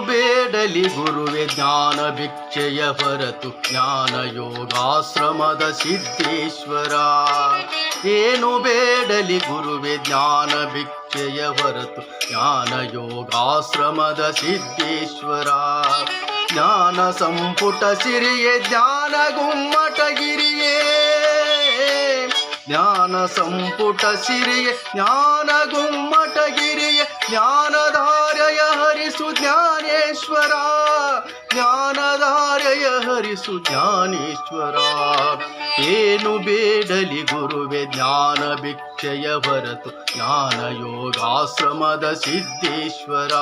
ಬೇಡಲಿ ಗುರುವೆ ಜ್ಞಾನ ಭಿಕ್ಷೆಯ ಹೊರತು ಜ್ಞಾನ ಯೋಗಾಶ್ರಮದ ಸಿದ್ದೇಶ್ವರ. ಏನು ಬೇಡಲಿ ಗುರುವೆ ಜ್ಞಾನ ಭಿಕ್ಷೆಯ ಹೊರತು ಜ್ಞಾನ ಯೋಗಾಶ್ರಮದ ಸಿದ್ದೇಶ್ವರ. ಜ್ಞಾನ ಸಂಪುಟ ಸಿರಿಯೇ, ಜ್ಞಾನ ಗುಮ್ಮಟಗಿರಿಯೇ ಜ್ಞಾನ ಸಂಪುಟ ಸಿರಿಯೇ ಜ್ಞಾನ ಗುಮ್ಮಟಗಿರಿಯೇ ಜ್ಞಾನಧಾರಯ ಹರಿಸು ಜ್ಞಾನೇಶ್ವರ ಜ್ಞಾನಧಾರೆಯ ಹರಿಸು ಜ್ಞಾನೇಶ್ವರ. ಏನು ಬೇಡಲಿ ಗುರುವೆ, ಜ್ಞಾನ ಭಿಕ್ಷೆಯ ಹೊರತು ಜ್ಞಾನ ಯೋಗಾಶ್ರಮದ ಸಿದ್ದೇಶ್ವರ.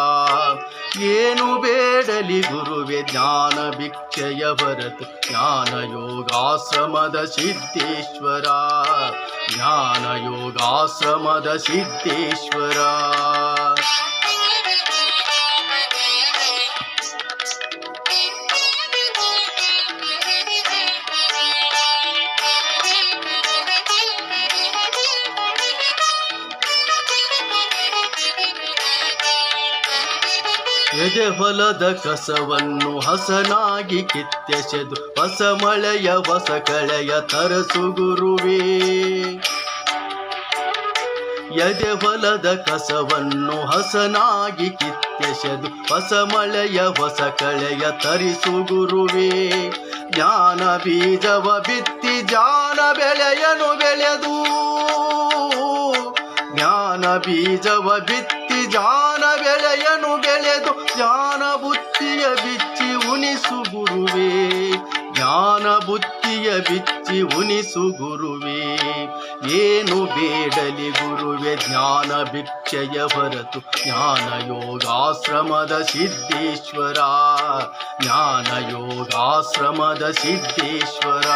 ಏನು ಬೇಡಲಿ ಗುರುವೆ, ಜ್ಞಾನ ಭಿಕ್ಷೆಯ ಹೊರತು ಜ್ಞಾನ ಯೋಗಾಶ್ರಮದ ಸಿದ್ದೇಶ್ವರ. ಜ್ಞಾನ ಯೋಗಾಶ್ರಮದ ಸಿದ್ದೇಶ್ವರ. ಎದೆ ಹೊಲದ ಕಸವನ್ನು ಹಸನಾಗಿ ಕಿತ್ತೆಸೆದು ಹೊಸ ಮಳೆಯ ಹೊಸ ಕಳೆಯ ತರಸು ಗುರುವೇ. ಎದೆ ಹೊಲದ ಕಸವನ್ನು ಹಸನಾಗಿ ಕಿತ್ತೆಸೆದು ಹೊಸ ಮಳೆಯ ಹೊಸ ಕಳೆಯ ತರಿಸು ಗುರುವೇ. ಜ್ಞಾನ ಬೀಜವ ಬಿತ್ತಿ ಜಾನ ಬೆಳೆಯನು ಬೆಳೆದು, ಜ್ಞಾನ ಬೀಜವ ಬಿತ್ತಿ ಜಾನ ಜ್ಞಾನ ಬುತ್ತಿಯ ಬಿಚ್ಚಿ ಉಣಿಸು ಗುರುವೇ. ಜ್ಞಾನ ಬುತ್ತಿಯ ಬಿಚ್ಚಿ ಉಣಿಸು ಗುರುವೇ. ಏನು ಬೇಡಲಿ ಗುರುವೆ, ಜ್ಞಾನ ಭಿಕ್ಷೆಯ ಹೊರತು. ಜ್ಞಾನ ಯೋಗಾಶ್ರಮದ ಸಿದ್ದೇಶ್ವರ. ಜ್ಞಾನ ಯೋಗಾಶ್ರಮದ ಸಿದ್ದೇಶ್ವರ.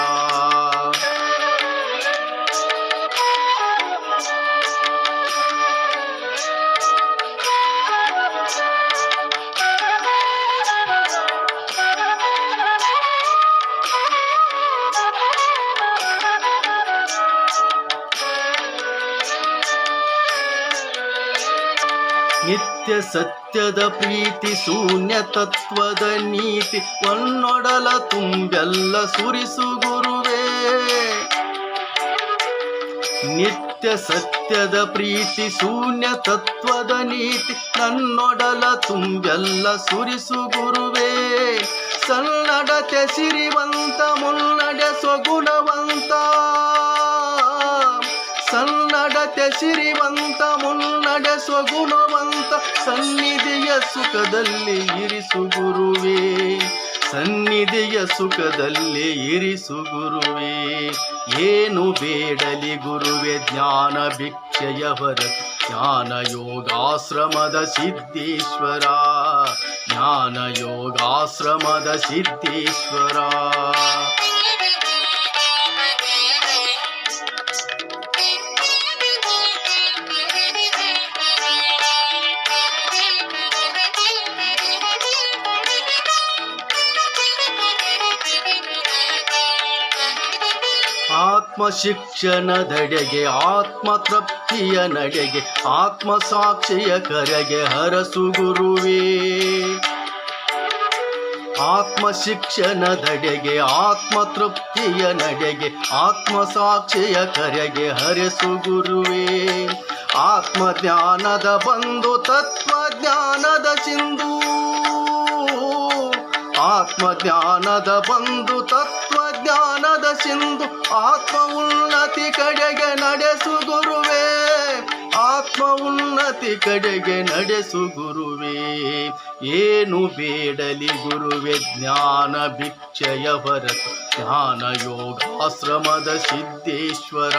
ನಿತ್ಯ ಸತ್ಯದ ಪ್ರೀತಿ, ಶೂನ್ಯ ತತ್ವದ ನೀತಿ, ಒನ್ನೊಡಲ ತುಂಬೆಲ್ಲ ಸುರಿಸು ಗುರುವೇ. ನಿತ್ಯ ಸತ್ಯದ ಪ್ರೀತಿ, ಶೂನ್ಯ ತತ್ವದ ನೀತಿ, ನನ್ನೊಡಲ ತುಂಬೆಲ್ಲ ಸುರಿಸು ಗುರುವೇ. ಸನ್ನಡತೆ ಸಿರಿವಂತ, ಮುನ್ನಡೆ ಸ್ವಗುಣವಂತ ಸನ್ನಡತೆ ಸಿರಿವಂತ ಮುನ್ನಡೆ ಸ್ವಗುಣವಂತ ಸನ್ನಿಧಿಯ ಸುಖದಲ್ಲಿ ಇರಿಸು ಗುರುವೇ. ಸನ್ನಿಧಿಯ ಸುಖದಲ್ಲಿ ಇರಿಸು ಗುರುವೇ. ಏನು ಬೇಡಲಿ ಗುರುವೆ, ಜ್ಞಾನ ಭಿಕ್ಷೆಯ ಹೊರತು. ಜ್ಞಾನ ಯೋಗಾಶ್ರಮದ ಸಿದ್ಧೇಶ್ವರ. ಜ್ಞಾನ ಯೋಗಾಶ್ರಮದ ಸಿದ್ದೇಶ್ವರ ಆತ್ಮ ಶಿಕ್ಷಣದೆಡೆಗೆ ಆತ್ಮ ತೃಪ್ತಿಯ ನಡೆಗೆ ಆತ್ಮ ಸಾಕ್ಷಿಯ ಕರೆಗೆ ಹರಸು ಗುರುವೇ ಆತ್ಮ ಶಿಕ್ಷಣದೆಡೆಗೆ ಆತ್ಮ ತೃಪ್ತಿಯ ನಡೆಗೆ ಆತ್ಮ ಸಾಕ್ಷಿಯ ಕರೆಗೆ ಹರಸು ಗುರುವೇ ಆತ್ಮ ಜ್ಞಾನದ ಬಂಧು ತತ್ವ ಜ್ಞಾನದ ಸಿಂಧು. ಆತ್ಮ ಜ್ಞಾನದ ಬಂಧು, ತತ್ವ ಜ್ಞಾನದ ಸಿಂಧು ಆತ್ಮ ಉನ್ನತಿ ಕಡೆಗೆ ನಡೆಸು ಉನ್ನತಿ ಕಡೆಗೆ ನಡೆಸು ಗುರುವೇ. ಏನು ಬೇಡಲಿ ಗುರುವೆ, ಜ್ಞಾನ ಭಿಕ್ಷಯ ಹೊರತು. ಜ್ಞಾನ ಯೋಗಾಶ್ರಮದ ಸಿದ್ದೇಶ್ವರ.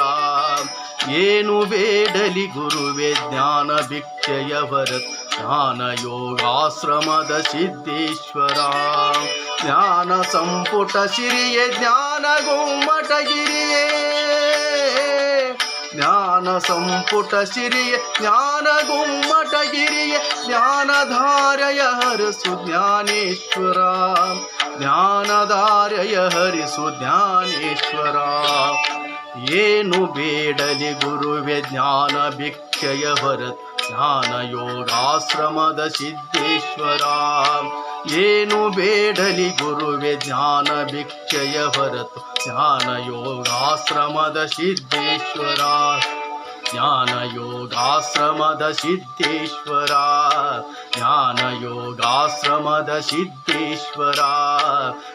ಏನು ಬೇಡಲಿ ಗುರುವೆ, ಜ್ಞಾನ ಭಿಕ್ಷಯ ಹೊರತು. ಜ್ಞಾನ ಯೋಗಾಶ್ರಮದ ಸಿದ್ದೇಶ್ವರ. ಜ್ಞಾನ ಸಂಪುಟ ಸಿರಿಯೇ, ಜ್ಞಾನ ಗುಮ್ಮಟಗಿರಿಯೇ ಜ್ಞಾನ ಸಂಪುಟ ಸಿರಿಯ, ಜ್ಞಾನ ಗುಮ್ಮಟಗಿರಿಯೇ ಜ್ಞಾನಧಾರಯ ಹರಿಸು ಜ್ಞಾನೇಶ್ವರ. ಜ್ಞಾನಧಾರಯ ಹರಿಸು ಜ್ಞಾನೇಶ್ವರ. ಏನು ಬೇಡಲಿ ಗುರುವೆ, ಜ್ಞಾನ ಭಿಕ್ಷಯ ಹೊರತು ಜ್ಞಾನ ಯೋಗಾಶ್ರಮದ ಸಿದ್ದೇಶ್ವರ. ಏನು ಬೇಡಲಿ ಗುರುವೆ ಜ್ಞಾನ ಭಿಕ್ಷೆಯ ಹೊರತು ಜ್ಞಾನ ಯೋಗಾಶ್ರಮದ ಸಿದ್ದೇಶ್ವರ ಜ್ಞಾನ ಯೋಗಾಶ್ರಮದ ಸಿದ್ದೇಶ್ವರ ಜ್ಞಾನ ಯೋಗಾಶ್ರಮದ ಸಿದ್ದೇಶ್ವರ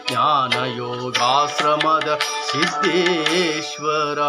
ಜ್ಞಾನ ಯೋಗಾಶ್ರಮದ ಸಿದ್ದೇಶ್ವರ